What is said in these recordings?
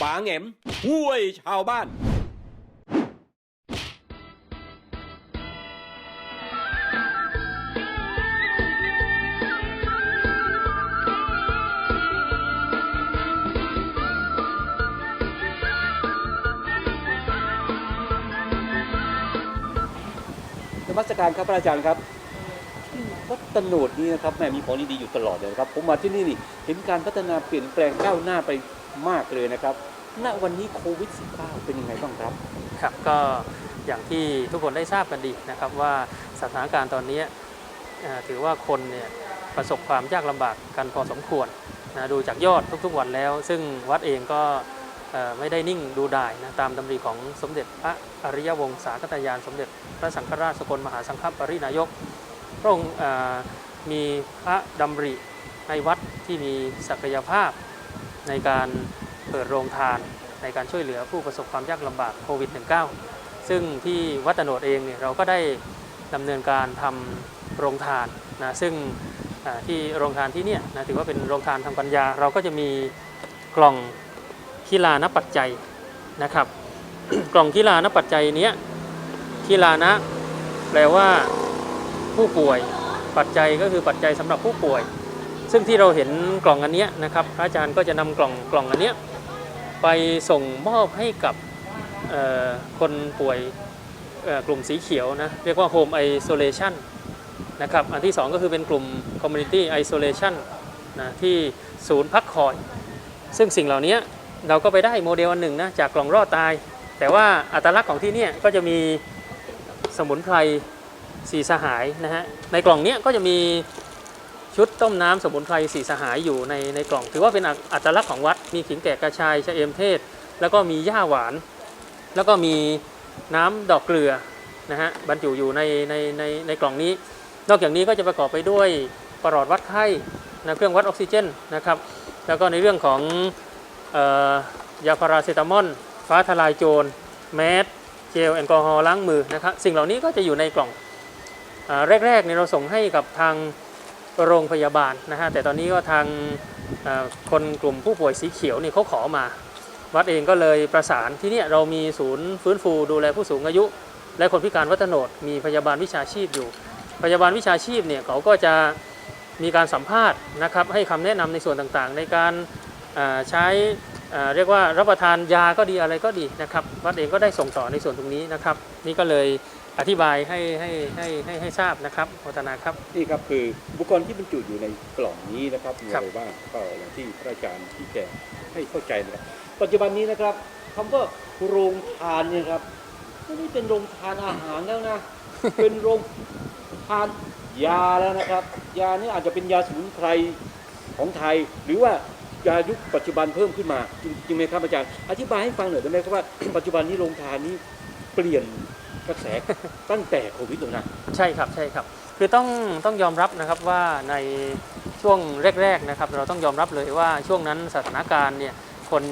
ฝาแหงมห้วยชาวบ้านนมัสการครับพระอาจารย์ครับวัดตโนดนี่นะครับแม่มีของดีๆอยู่ตลอดเลยครับ ผมมาที่นี่นี่เห็นการพัฒนาเปลี่ยนแปลงก้าวหน้าไป มากเลยนะครับ ณ วันนี้โควิด -19 เป็นยังไงบ้างครับ ครับก็อย่างที่ทุกคนได้ทราบกันดีนะครับว่าสถานการณ์ตอนนี้เอ่อถือว่าคนเนี่ยประสบความยากลำบากกันพอสมควรนะดูจากยอดทุกๆวันแล้ว ซึ่งวัดเองก็เอ่อไม่ได้นิ่งดูดายนะตามดำริของสมเด็จพระอริยวงศาคตยานสมเด็จพระสังฆราชสกลมหาสังฆปรินายกพระองค์เอ่อมีพระดำริในวัดที่มีศักยภาพ ในการเปิดโรงทานในการช่วยเหลือผู้ประสบความยากลำบากโควิด -19 ซึ่งที่วัดตโนดเองเนี่ยเราก็ได้ดำเนินการทำโรงทานนะซึ่งที่โรงทานที่นี่นะถือว่าเป็นโรงทานทางปัญญา เราก็จะมีกล่องกีฬานปัจจัยนะครับ กล่องกีฬานปัจจัยเนี้ยกีฬานะแปลว่าผู้ป่วยปัจจัยก็คือปัจจัยสำหรับผู้ป่วย ซึ่งที่เราเห็นกล่องอันนี้นะครับพระอาจารย์ก็จะนำกล่องกล่องอันนี้ไปส่งมอบให้กับคนป่วยกลุ่มสีเขียวนะเรียกว่า Home Isolation นะครับอันที่ 2 ก็คือเป็นกลุ่ม Community Isolation นะที่ศูนย์พักคอย ซึ่งสิ่งเหล่านี้เราก็ไปได้โมเดลอันหนึ่งนะจากกล่องรอดตาย แต่ว่าอัตลักษณ์ของที่นี่ก็จะมีสมุนไพรสีสหายนะฮะในกล่องเนี้ยก็จะมี ชุดต้มน้ำสมุนไพรสีสหายอยู่ในในกล่อง ถือว่าเป็นอัอัตลักษณ์ของวัด มีขิงแก่กระชายชะเอมเทศ แล้วก็มีหญ้าหวาน แล้วก็มีน้ำดอกเกลือนะฮะบรรจุอยู่ในในในในกล่องนี้ นอกจากนี้ก็จะประกอบไปด้วยประหลอดวัดไข้นะเครื่องวัดออกซิเจนนะครับแล้วก็ในเรื่องของออยาพาราเซตามอลฟ้าทลายโจรแมสเจลแอลกอฮอล์ล้างมือนะครับสิ่งเหล่านี้ก็จะอยู่ในกล่องอแรกๆเนี่ยเราส่งให้กับทาง โรงพยาบาลนะฮะแต่ตอนนี้ก็ทางคนกลุ่มผู้ป่วยสีเขียวนี่เขาขอมา วัดเองก็เลยประสานที่นี่เรามีศูนย์ฟื้นฟูดูแลผู้สูงอายุ และคนพิการวัฒโนดมีพยาบาลวิชาชีพอยู่ พยาบาลวิชาชีพเนี่ยเขาก็จะมีการสัมภาษณ์นะครับให้คำแนะนำในส่วนต่างๆ ในการใช้ เอ่อเรียกว่ารับประทานยาก็ดีอะไรก็ดีนะครับ วัดเองก็ได้ส่งต่อในส่วนตรงนี้นะครับ นี่ก็เลยอธิบายให้ให้ให้ให้ให้ทราบนะครับโมทนาครับนี่ครับคืออุปกรณ์ที่บรรจุอยู่ในกล่องนี้นะครับมีครัอะบไรบ้างก็อย่างที่พระอาจารย์ที่แจงให้เข้าใจนะครับปัจจุบันนี้นะครับคำว่าโรงทานเนี่ยครับไม่ได้เป็นโรงทานอาหารแล้วนะเป็นโรงทานยาแล้วนะครับ ยานี่อาจจะเป็นยาสมุนไพรของไทยหรือว่า ยายุคปัจจุบันเพิ่มขึ้นมาจริงไหมครับอาจารย์อธิบายให้ฟังหน่อยได้ไหมครับว่าปัจจุบันนี้โรงทานนี้เปลี่ยนกระแสตั้งแต่โควิดเลยนะใช่ครับใช่ครับ คือต้องต้องยอมรับนะครับว่าในช่วงแรกๆนะครับ เราต้องยอมรับเลยว่าช่วงนั้นสถานการณ์เนี่ยคน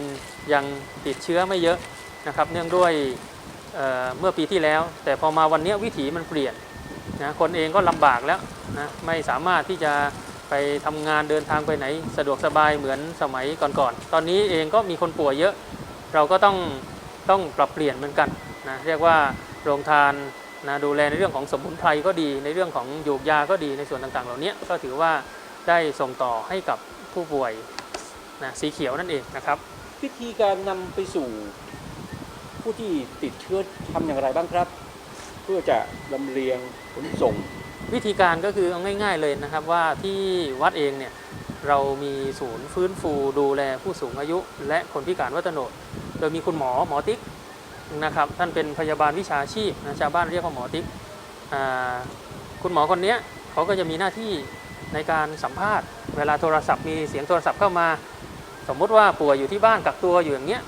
ยังติดเชื้อไม่เยอะนะครับ เนื่องด้วยเเมื่อปีที่แล้ว แต่พอมาวันนี้วิถีมันเปลี่ยนนะคนเองก็ลำบากแล้วนะไม่สามารถที่จะ ไปทำงานเดินทางไปไหน สะดวกสบายเหมือนสมัยก่อนๆ ตอนนี้เองก็มีคนป่วยเยอะ เราก็ต้องต้องปรับเปลี่ยนเหมือนกันนะเรียกว่าโรงทานนะดูแลในเรื่องของสมุนไพรก็ดี ในเรื่องของยูกยาก็ดีในส่วนต่างๆ เหล่านี้ก็ถือว่าได้ส่งต่อให้กับผู้ป่วยนะสีเขียวนั่นเองนะครับ วิธีการนำไปสู่ผู้ที่ติดเชื้อทำอย่างไรบ้างครับ เพื่อจะลำเลียงขนส่ง วิธีการก็คือเอาง่ายๆเลยนะครับว่าที่วัดเองเนี่ยเรามีศูนย์ฟื้นฟูดูแลผู้สูงอายุ และคนพิการวัฒโนดโดยมีคุณหมอหมอติ๊กนะครับท่านเป็นพยาบาลวิชาชีพนะชาวบ้านเรียกว่าหมอติ๊กคุณหมอคนนี้เขาก็จะมีหน้าที่ในการสัมภาษณ์ เวลาโทรศัพท์มีเสียงโทรศัพท์เข้ามา สมมุติว่าป่วยอยู่ที่บ้านกักตัวอยู่อย่างเงี้ย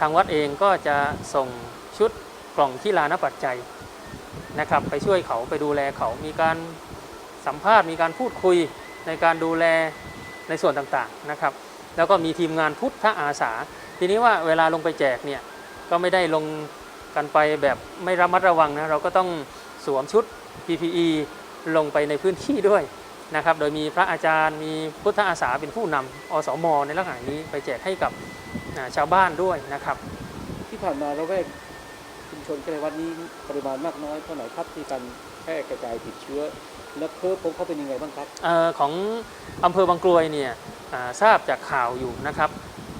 ทางวัดเองก็จะส่งชุดกล่องที่ลานปัจจัย นะครับ ไปช่วยเขาไปดูแลเขามีการสัมภาษณ์มีการพูดคุยในการดูแลในส่วนต่างๆนะครับ แล้วก็มีทีมงานพุทธอาสา ทีนี้ว่าเวลาลงไปแจกเนี่ยก็ไม่ได้ลงกันไปแบบไม่ระมัดระวังนะเราก็ต้องสวมชุด PPE ลงไปในพื้นที่ด้วยนะครับ โดยมีพระอาจารย์มีพุทธอาสาเป็นผู้นำอสมในลักษณะนี้ไปแจกให้กับชาวบ้านด้วยนะครับ ที่ผ่านมาเราแวก ชุมชนใกล้วัดนี้ปริมาณมากน้อยเท่าไหร่ครับที่การแพร่กระจายติดเชื้อ และเคอร์ฟของเขาเป็นยังไงบ้างครับเออของอำเภอบางกรวยเนี่ยอ่าทราบจากข่าวอยู่นะครับ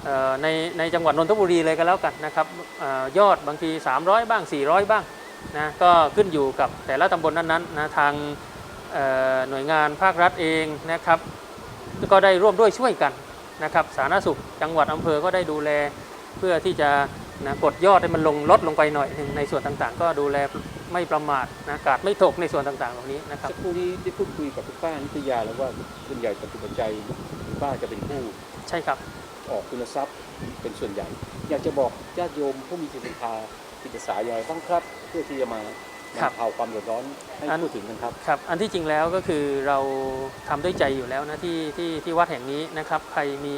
เอ่อในในจังหวัดนนทบุรีเลยก็แล้วกันนะครับเออยอดบางที 300 บ้าง 400 บ้างนะก็ขึ้นอยู่กับแต่ละตำบลนั้นๆนะทางเอ่อหน่วยงานภาครัฐเองนะครับ ก็ได้ร่วมด้วยช่วยกันนะครับสาธารณสุขจังหวัดอำเภอก็ได้ดูแลเพื่อที่จะ นะกดยอดให้มันลงลดลงไปหน่อยหนึ่งในส่วนต่างๆ ก็ดูแลไม่ประมาทนะกาดไม่ตกในส่วนต่างๆเหล่านี้นะครับสักครู่นี้ได้พูดคุยกับคุณป้านิตยาแล้วว่าส่วนใหญ่ปัจจุบันใจคุณป้าจะเป็นผู้ใช่ครับออกทุนทรัพย์เป็นส่วนใหญ่ อยากจะบอกญาติโยมผู้มีจิตศรัทธาจิตอาสาอย่างไรบ้างครับ เพื่อที่จะมาครับบรรเทาความเดือดร้อนให้อันพูดถึงกันครับครับ อันที่จริงแล้วก็คือเราทำด้วยใจอยู่แล้วนะที่ที่ที่วัดแห่งนี้นะครับ ใครมี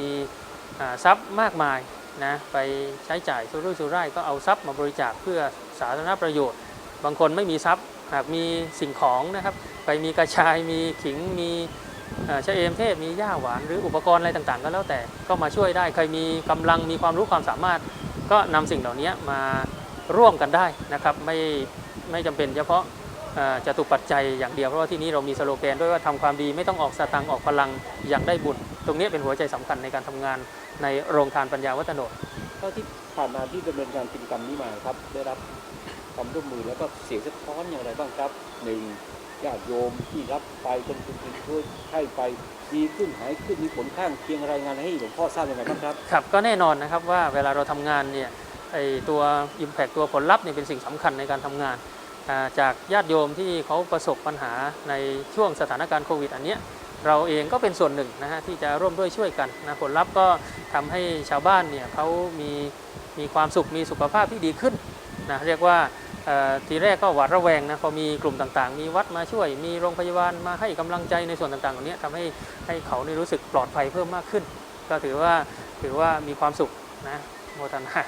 อ่าทรัพย์มากมาย นะไปใช้จ่ายสุรุ่ยสุร่ายก็เอาทรัพย์มาบริจาคเพื่อสาธารณประโยชน์ บางคนไม่มีทรัพย์หากมีสิ่งของนะครับ ไปมีกระชายมีขิงมีเอ่อชะเอมเทศมีหญ้าหวานหรืออุปกรณ์อะไรต่างๆ ก็แล้วแต่ก็มาช่วยได้ใครมีกำลังมีความรู้ความสามารถ ก็นำสิ่งเหล่านี้มาร่วมกันได้นะครับ ไม่ไม่จำเป็นเฉพาะเอ่อจตุปัจจัยอย่างเดียวเพราะว่าที่นี้เรามีสโลแกนด้วยว่าทำความดีไม่ต้องออกสตังออกพลังอย่างได้บุญตรงนี้เป็นหัวใจสำคัญในการทำงาน ในโรงทานปัญญาวัฒโนเท่าที่ผ่านมาที่ดำเนินการกิจกรรมนี้มาครับ ได้รับความร่วมมือแล้วก็เสียงสะท้อนอย่างไรบ้างครับหนึ่งญาติโยมที่รับไปคนคุณคุณช่วยให้ไปดีขึ้นหายขึ้นมีผลข้างเคียงรายงานให้หลวงพ่อทราบยังไงบ้างครับครับ ก็แน่นอนนะครับว่าเวลาเราทำงานเนี่ยไอตัว Impact ตัวผลลัพธ์เนี่ยเป็นสิ่งสำคัญในการทำงานอ่าจากญาติโยมที่เขาประสบปัญหาในช่วงสถานการณ์โควิด อันเนี้ย เราเองก็เป็นส่วนหนึ่งนะฮะที่จะร่วมด้วยช่วยกันนะผลลัพธ์ก็ทำให้ชาวบ้านเนี่ยเขามีมีความสุขมีสุขภาพที่ดีขึ้นนะเรียกว่าเอ่อทีแรกก็หวาดระแวงนะพอมีกลุ่มต่างๆ มีวัดมาช่วย มีโรงพยาบาลมาให้กำลังใจในส่วนต่างๆเหล่านี้ทำให้ให้เขานี่รู้สึกปลอดภัยเพิ่มมากขึ้น ก็ถือว่าถือว่ามีความสุขนะโมทนา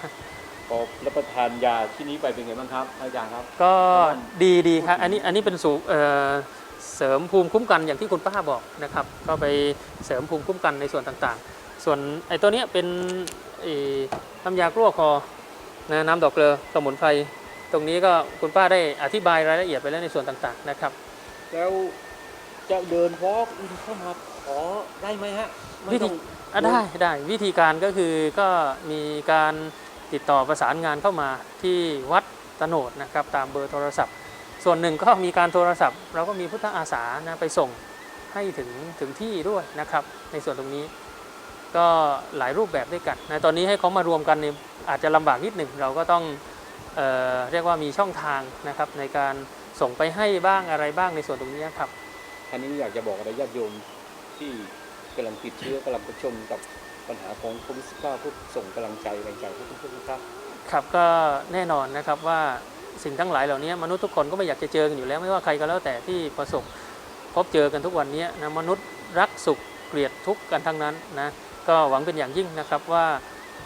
พอรับประทานยาที่นี้ไปเป็นไงบ้างครับอาจารย์ครับ ก็ดีดีครับอันนี้อันนี้เป็นสูเอ่อ เสริมภูมิคุ้มกันอย่างที่คุณป้าบอกนะครับ ก็ไปเสริมภูมิคุ้มกันในส่วนต่างๆ ส่วนไอ้ตัวเนี้ยเป็นไอ้น้ำยากลั้วคอนะน้ำดอกเกลือสมุนไพรตรงนี้ก็คุณป้าได้อธิบายรายละเอียดไปแล้วในส่วนต่างๆนะครับ แล้วจะเดินวอล์กอินเข้ามาขอได้ไหมฮะไม่ต้องอะได้ได้วิธีการก็คือก็มีการติดต่อประสานงานเข้ามาที่วัดตโนดนะครับ ตามเบอร์โทรศัพท์ ส่วนหนึ่งก็มีการโทรศัพท์ เราก็มีพุทธอาสานะไปส่งให้ถึงถึงที่ด้วยนะครับ ในส่วนตรงนี้ก็หลายรูปแบบด้วยกันนะตอนนี้ให้เขามารวมกันเนี่ยอาจจะลำบากนิดหนึ่งเราก็ต้องเออเรียกว่ามีช่องทางนะครับในการส่งไปให้บ้างอะไรบ้างในส่วนตรงนี้ครับท่านนี้อยากจะบอกอะไรญาติโยมที่กำลังติดเชื้อกำลังประชมกับปัญหาของโควิด -19 ทุกส่งกำลังใจแรงใจให้ทุกท่านครับ ครับก็แน่นอนนะครับว่า สิ่งทั้งหลายเหล่านี้มนุษย์ทุกคนก็ไม่อยากจะเจอกันอยู่แล้วไม่ว่าใครก็แล้วแต่ที่ประสบพบเจอกันทุกวันนี้นะมนุษย์รักสุขเกลียดทุกข์กันทั้งนั้นนะก็หวังเป็นอย่างยิ่งนะครับว่า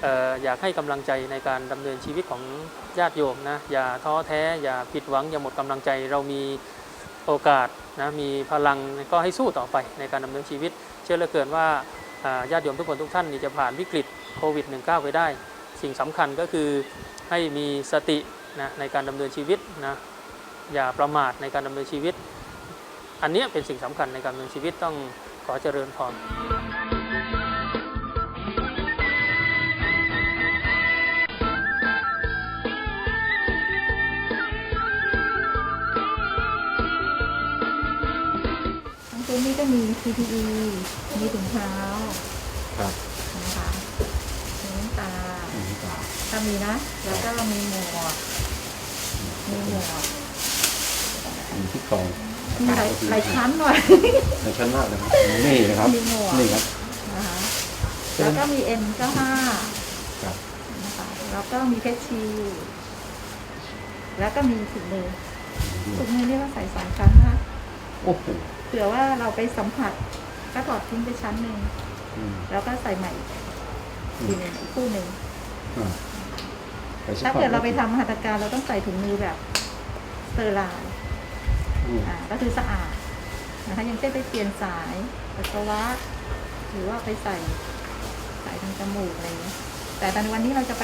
อออยากให้กำลังใจในการดำเนินชีวิตของญาติโยมนะอย่าท้อแท้ อย่าผิดหวังอย่าหมดกำลังใจเรามีโอกาสนะมีพลังก็ให้สู้ต่อไปในการดำเนินชีวิต เชื่อเหลือเกินว่าญาติโยมทุกคนทุกท่านนี่จะผ่านวิกฤตโควิด -19 ไปได้ สิ่งสำคัญก็คือให้มีสติ นะในการดำเนินชีวิตนะอย่าประมาทในการดำเนินชีวิต อันเนี้ยเป็นสิ่งสำคัญในการดำเนินชีวิตต้องขอเจริญพรทั้งตัวนี้ก็มี PPE มีถุงเท้า ครับนะคะมีน้ำตาถ้ามีนะ แล้วก็มีหมวก มีหมวกมีที่กองมีหลายหลายชั้นหน่อยในชั้นมากนะครับนี่นะครับ มีหมวกนี่ครับนะคะแล้วก็มี M95 ครับนะคะแล้วก็มีเพชรชีแล้วก็มีถุงมือถุงมือนี่เราใส่สองชั้นนะคะโอ้โหเผื่อว่าเราไปสัมผัสก็ถอดทิ้งไปชั้นหนึ่งอืมแล้วก็ใส่ใหม่อีกทีหนึ่งอีกคู่หนึ่งอ่าไปสั ถ้าผ่อนเกิดเราไปทำหัตถการเราต้องใส่ถุงมือแบบสเตอร์ไลน์อืมอ่าก็คือสะอาดนะคะอย่างเช่นไปเปลี่ยนสายปัสสาวะหรือว่าไปใส่สายทางจมูกอะไรอย่างเงี้ยไปแต่ตอนวันนี้เราจะไป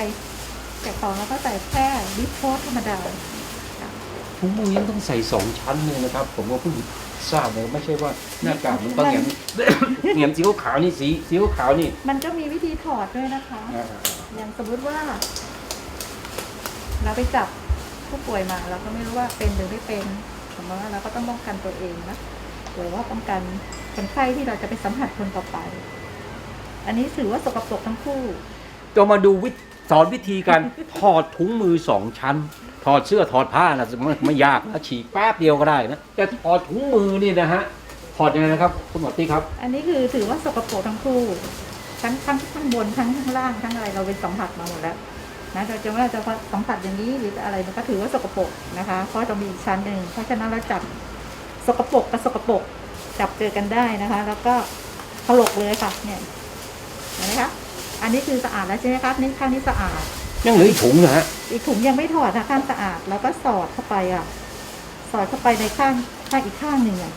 แจกของแล้วก็ใส่แค่ดิสโพสธรรมดาถุงมือยังต้องใส่สองชั้นเลยนะครับ ผมก็เพิ่งทราบเลยไม่ใช่ว่าหน้ากากมันต้องแหงมแหงมสีขาวๆนี่สีสีขาวๆนี่ มันก็มีวิธีถอดด้วยนะคะอ่าอย่างสมมติว่า เราไปจับผู้ป่วยมาเราก็ไม่รู้ว่าเป็นหรือไม่เป็นสมมติว่าเราก็ต้องป้องกันตัวเองนะหรือว่าป้องกันคนไข้ที่เราจะไปสัมผัสคนต่อไป อันนี้ถือว่าสกปรกทั้งคู่จะมาดูวิธีสอนวิธีการถอดถุงมือสองชั้น ถอดเสื้อถอดผ้านะไม่ไม่ยากนะฉีกแป๊บเดียวก็ได้นะแต่ถอดถุงมือนี่นะฮะถอดยังไงนะครับคุณหมอตี้ครับ อันนี้คือถือว่าสกปรกทั้งคู่ทั้งทั้งข้างบนทั้งข้างล่างทั้งอะไรเราไปสัมผัสมาหมดแล้ว นะเราจะว่าจะสัมผัสอย่างนี้หรืออะไรมันก็ถือว่าสกปรกนะคะ เพราะจะมีอีกชั้นหนึ่งเพราะฉะนั้นเราจับสกปรกกับสกปรกจับเจอกันได้นะคะ แล้วก็ถลกเลยค่ะเนี่ยเห็นไหมคะอันนี้คือสะอาดแล้วใช่ไหมครับนี่ข้างนี้สะอาดยังเหลืออีกถุงนะฮะอีกถุงยังไม่ถอดนะข้างสะอาดแล้วก็สอดเข้าไปอะ สอดเข้าไปในข้างข้างอีกข้างหนึ่งอะ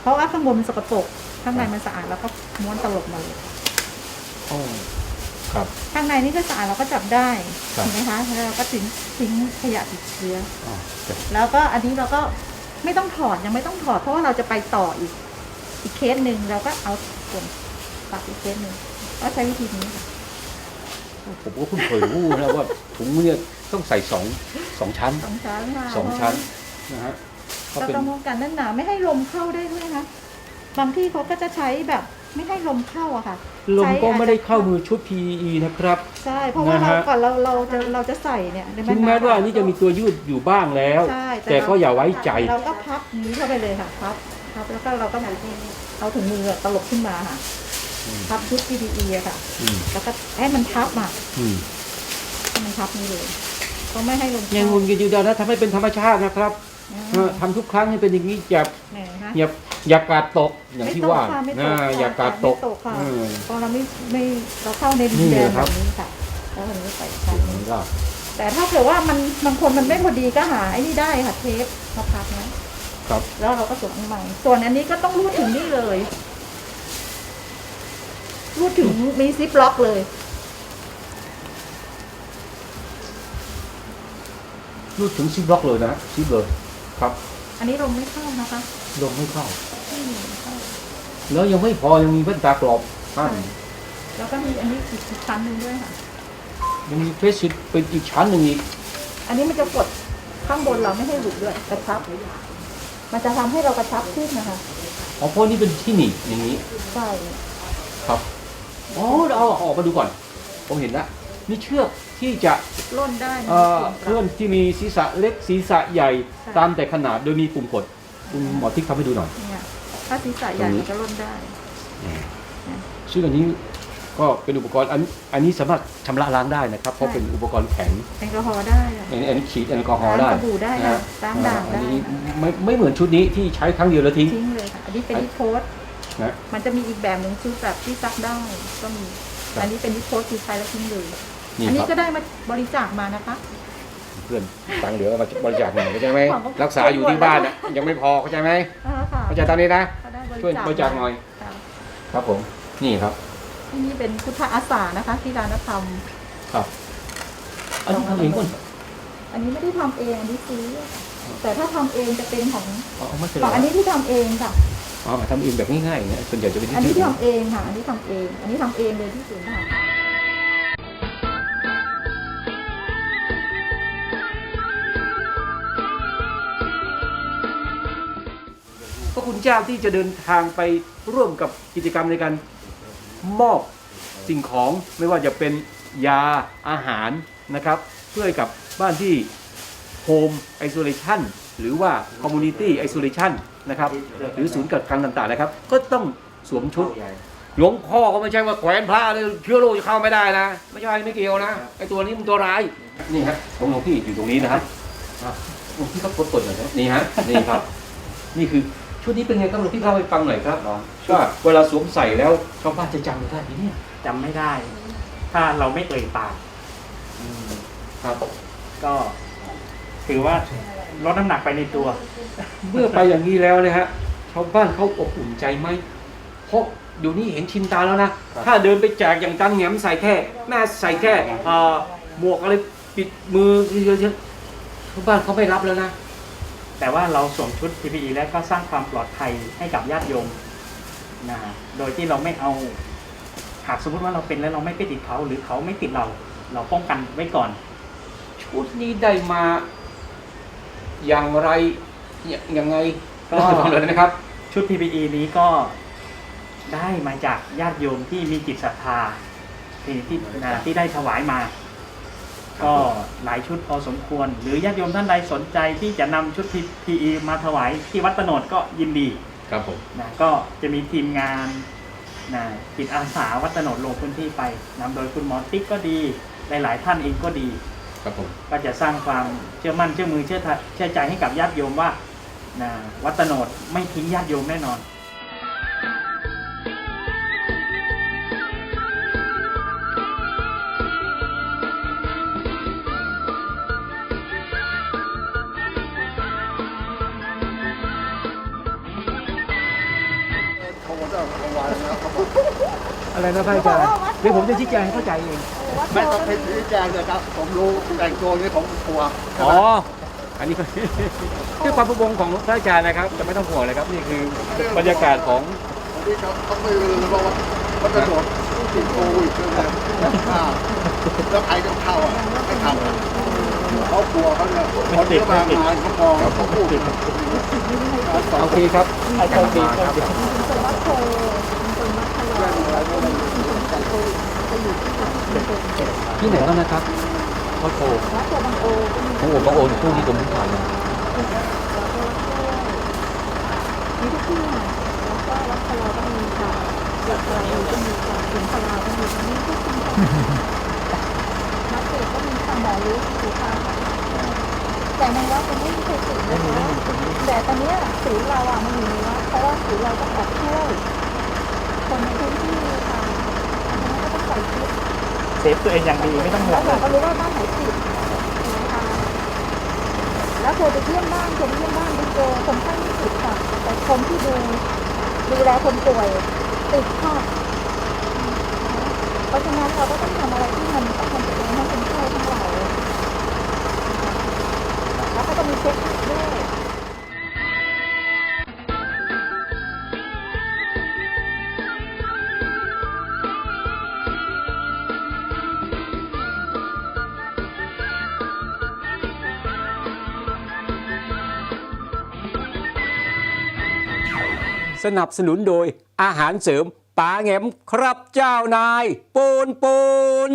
เพราะว่าข้างบนมันสกปรกข้างในมันสะอาดแล้วก็ม้วนตลบมาเลยอ๋อ ครับ ข้างในนี่ก็สะอาดเราก็จับได้ครับเห็นไหมคะแล้วเราก็ทิ้งทิ้งขยะติดเชื้อ อ๋อครับแล้วก็อันนี้เราก็ไม่ต้องถอดยังไม่ต้องถอดเพราะว่าเราจะไปต่ออีก อีกเคสหนึ่งเราก็เอาส่วนตัดอีกเคสหนึ่งก็ใช้วิธีนี้ค่ะผมก็เพิ่งเคยรู้นะว่าถุงเนี่ยต้องใส่สองสองชั้นสองชั้นค่ะสองชั้นนะฮะก็เราเป็น ต้องป้องกันนั่นหนาไม่ให้ลมเข้าได้ด้วยนะบางที่เขาก็จะใช้แบบ ไม่ให้ลมเข้าอะค่ะลมก็ไม่ได้เข้ามือชุด PE นะครับ ใช่เพราะว่านะเราฮะ ก่อนเราเราจะเราจะใส่เนี่ยในถึงแม้ว่าอันนี้จะมีตัวยืดอยู่บ้างแล้ว ใช่แต่ก็อย่าไว้ใจ เราก็พับอย่างนี้เข้าไปเลยค่ะพับพับแล้วก็เราก็เอาถุงมือตลบขึ้นมาค่ะอืม พับชุด PPE อะค่ะ อืมแล้วก็ให้มันพับอะอืมให้มันพับนี้เลยก็ไม่ให้ลมยังงุนกันอยู่ดาวนะทำให้เป็นธรรมชาตินะครับอ่าเออทำทุกครั้งให้เป็นอย่างนี้อย่าเนี่ยนะคะอย่า อย่ากาดตกอย่างที่ว่าไม่ตนะกค่ะอย่ากาดตกไม่ตกค่ะเออเพราะเราไม่ไม่เราเข้าในดินนี่แดนคแบรับ บนี้ค่ะ แล้ววันนี้ใส่ชั้นนี้ก็ แต่ถ้าเกิดว่ามันบางคนมันไม่พอดีก็หาไอ้นี่ได้ค่ะเทปมาพับนะครับ แล้วเราก็สวมอันใหม่ส่วนอันนี้ก็ต้องรูดถึงนี่เลยรูดถึงมีซิปล็อกเลยรูดถึงซิปล็อกเลยนะซิปเลยครับ อันนี้ลมไม่เข้านะคะ ลมไม่เข้า ไม่มีเข้าแล้วยังไม่พอยังมีแว่นตากรอบท่านแล้วก็มีอันนี้อีกชั้นหนึ่งด้วยค่ะ ยังมีเฟซชิดเป็นอีกชั้นหนึ่งอีก อันนี้มันจะกดข้างบนเราไม่ให้หลุดด้วยกระชับ มันจะทำให้เรากระชับขึ้นนะคะอ๋อเพราะนี่เป็นที่หนีบอย่างนี้ ใช่ ครับอ๋อเราเอาออกมาดูก่อน ผมเห็นแล้วนี่เชือกที่จะล่นได้นะเอ่อส่วนปเพื่รัอบนที่มีศีรษะเล็กศีรษะใหญ่ใช่ตามแต่ขนาดโดยมีปุ่มกดคุณหมอทิกทำให้ดูหน่อยเนี่ย ถ้าศีรษะใหญ่มันจะล่นได้ ซึ่งอันนี้ก็เป็นอุปกรณ์อันอันนี้สามารถชำระล้างได้นะครับ เพราะเป็นอุปกรณ์แข็งแอลกอฮอล์ได้อะอันนี้อันนี้ฉีดแอลกอฮอล์ได้ล้างสบู่ได้นะนะฮะล้างด่างอันได้นี้ไม่ไม่เหมือนชุดนี้ที่ใช้ครั้งเดียวแล้วทิ้งทิ้งเลยค่ะอันนี้เป็นนิโคสนะมันจะมีอีกแบบหนึ่งชุดแบบที่ซักได้ก็มีครับอันนี้เป็นนิโคสคือใช้แล้วทิ้งเลย นี่อันคนี้รับก็ได้มาบริจาคมานะคะ เพื่อนตังค์เหลือเอามาบริจาคหน่อยเข้าใจไหมของรักษาอยู่ที่บ้านอะยังไม่พอเข้าใจไหม อ่าค่ะ เข้าใจตามนี้นะ ก็ได้ช่วยบริจาคหน่อย ค่ะครับผม นี่ครับ ที่นี่เป็นพุทธอาสานะคะที่ร้านธรรม ครับอันนี้ทำเองก่อนอันนี้ไม่ได้ทำเองอันนี้ซื้อแต่ถ้าทำเองจะเป็นของอ๋อไม่เป็นขไรองอันนี้ที่ทำเองค่ะ อ๋อทำเองแบบง่ายๆเนี่ยส่วนใหญ่จะเป็นที่อันนี้ถืที่อทำเองค่ะ อันนี้ทำเอง อันนี้ทำเองเลยที่ศูนย์ทห พระคุณเจ้าที่จะเดินทางไปร่วมกับกิจกรรมในการมอบสิ่งของไม่ว่าจะเป็นยาอาหารนะครับ เพื่อให้กับบ้านที่โฮมไอโซเลชันหรือว่าคอมมูนิตี้ไอโซเลชันนะครับหรือศูนย์กักกันต่างๆนะครับ ก็ต้องสวมชุด หลวงพ่อก็ไม่ใช่ว่าแขวนพระเลยเชื้อโรคจะเข้าไม่ได้นะ ไม่ใช่ไม่เกี่ยวนะไอตัวนี้มันตัวร้ายนี่ฮะของหลวงพี่อยู่ตรงนี้นะครับอะหลวงพี่ก็กดๆหน่อยครับนี่ฮะนี่ครับ นี่คือ ชุดนี้เป็นไงครับหลวงพี่เล่าให้ฟังหน่อยครับก็เวลาสวมใส่แล้วชาวบ้านจะจำได้ไหมเนี่ยจำไม่ได้ ถ้าเราไม่เอ่ยปากครับ ก็ถือว่าลดน้ำหนักไปในตัว เมื่อไปอย่างนี้แล้วนะฮะชาวบ้านเขาอบอุ่นใจไหมพเพราะเดี๋ยวนี้เห็นชินตาแล้วนะ ถ้าเดินไปแจกอย่างจันแหงมใส่แค่แม่ใส่แค่เอ่อหมวกอะไรปิดมือเยอะๆทุกบ้านเขาไม่รับแล้วนะ แต่ว่าเราสวมชุด PPE แล้วก็สร้างความปลอดภัยให้กับญาติโยมนะโดยที่เราไม่เอาหากสมมติว่าเราเป็นแล้วเราไม่ไปติดเขาหรือเขาไม่ติดเรา เราป้องกันไว้ก่อน ชุดนี้ได้มา อย่างไรอย่างยังไงก็ก็ต้องเลยนะครับ ชุด PPE นี้ก็ได้มาจากญาติโยมที่มีจิตศรัทธาที่ที่นะที่ได้ถวายมา ก็หลายชุดพอสมควร หรือญาติโยมท่านใดสนใจที่จะนำชุด PPE มาถวายที่วัดตะโนดก็ยินดีครับผม นะก็จะมีทีมงานนะจิตอาสาวัดตะโนดลงพื้นที่ไปนำโดยคุณหมอติ๊กก็ดี หลาย ๆ ท่านเองก็ดี ครับผม ก็จะสร้างความเชื่อมั่นเชื่อมือเชื่อทะเชื่อใจให้กับญาติโยมว่านะวัดตะโนดไม่ทิ้งญาติโยมแน่นอน อะไรนะพระอาจารย์เดี๋ยวผมจะชี้แจงให้เข้าใจเองไม่ต้องให้ชี้แจงเลยครับ ผมรู้แต่งตัวนี้ผมกลัวอ๋ออันนี้ก็คือความประวงของพระอาจารย์นะครับจะไม่ต้องห่วงเลยครับ นี่คือบรรยากาศของวันนี้เขาต้องไม่ลืมเพราะว่ามันกระโดดติดโควิดใช่ไหมอ่าแล้วใครจะเข้าอะไม่เข้าอะเขากลัวเขาเนี่ยคนที่มางานเขามองเขาพูดโอเคครับโชคดีครับ ที่ที่ไหนบ้างนะครับวัดโพวัดโพบางโอก็มีของผมก็โอนคู่ที่ตรงที่ผ่านมามีทุกที่ค่ะแล้วก็วัดพลาก็มีค่ะวัดพลาก็มีค่ะถึงพลาก็มีมีทุกที่ค่ะนักเตะก็มีค่ะหมอรู้อยู่ค่ะแต่ในวัดมันไม่มีใครติดนะคะแต่ตอนเนี้ยศูนย์เราอะมันอยู่ในวัดเพราะว่าศูนย์เราต้องออกช่วยคนในพื้นที่ค่ะอันนี้ก็ต้องใส่ชุด เซฟตัวเองอย่างดีไม่ต้องห่วแล้งวเลเรายก็รู้ว่าบ้านไหนติดนะคะแล้วเคยไปเยี่ยมบ้านเคยไปเยี่ยมบ้านไปเจอคนไข้ไม่ติดค่ะ แต่คนที่ดูดูแลคนป่วยติดค่ะเพราะฉะนั้นเราก็ต้องทำอะไรที่มันต้องทำตัวเองให้คนไข้ทั้งหลายแล้วก็ต้องมีเช็ค สนับสนุนโดยอาหารเสริมป๋าแงมครับเจ้านายปูนปูน